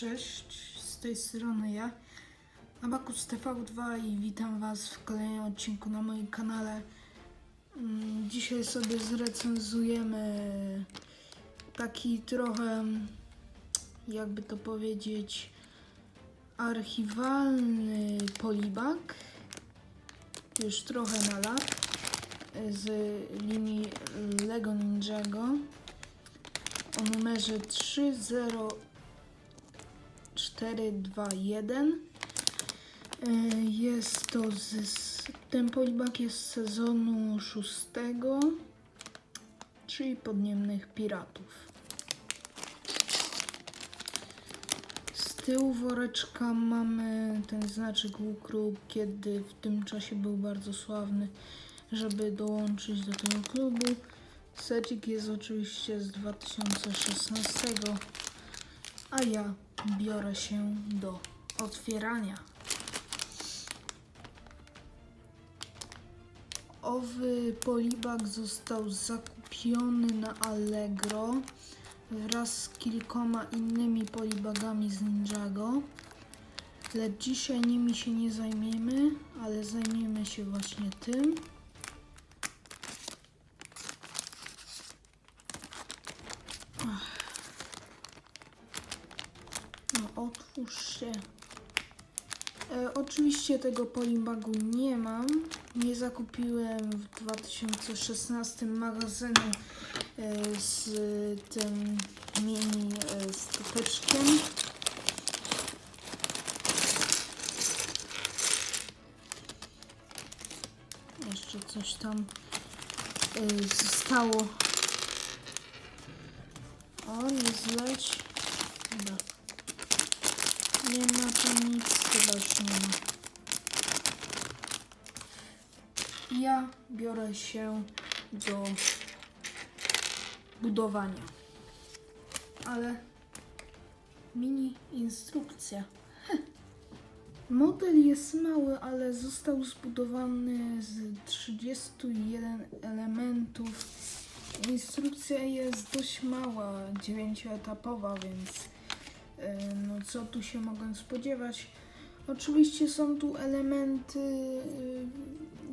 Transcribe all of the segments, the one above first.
Cześć, z tej strony ja, Abakus TV2 i witam Was w kolejnym odcinku na moim kanale. Mm, Dzisiaj sobie zrecenzujemy taki trochę, jakby to powiedzieć, archiwalny polibag. Już trochę na lat z linii Lego Ninjago o numerze 30 421. E, Jest to z, ten polibak jest z sezonu szóstego, czyli Podniemnych Piratów. Z tyłu woreczka mamy ten znaczek łukru, kiedy w tym czasie był bardzo sławny, żeby dołączyć do tego klubu. Secik jest oczywiście z 2016 a ja biorę się do otwierania. Owy polibak został zakupiony na Allegro wraz z kilkoma innymi polibagami z Ninjago. Lecz dzisiaj nimi się nie zajmiemy, ale zajmiemy się właśnie tym. Otwórz się. E, oczywiście tego polibagu nie mam. Nie zakupiłem w 2016 magazynu e, z tym mini e. Jeszcze coś tam e, zostało. O, nie zleć. Dobra. Nie ma tu nic, chyba już nie ma. Ja biorę się do budowania. Ale mini instrukcja. Model jest mały, ale został zbudowany z 31 elementów. Instrukcja jest dość mała, dziewięcioetapowa, więc No co tu się mogę spodziewać? Oczywiście są tu elementy y,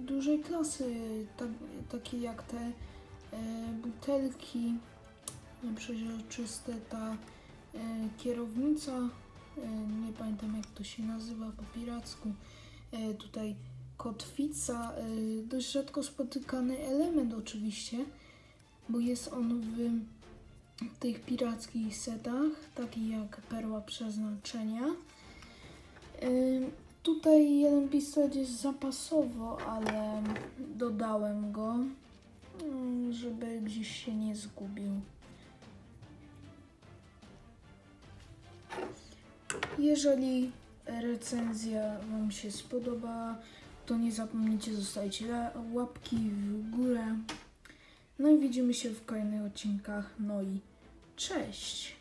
dużej klasy, tak, takie jak te e, butelki przezroczyste, ta e, kierownica, e, nie pamiętam jak to się nazywa po piracku, e, tutaj kotwica, e, dość rzadko spotykany element oczywiście, bo jest on w w tych pirackich setach, takich jak Perła Przeznaczenia. Tutaj jeden pistolet jest zapasowo, ale dodałem go, żeby gdzieś się nie zgubił. Jeżeli recenzja Wam się spodoba, to nie zapomnijcie zostawić łapki w górę. No i widzimy się w kolejnych odcinkach. No i cześć!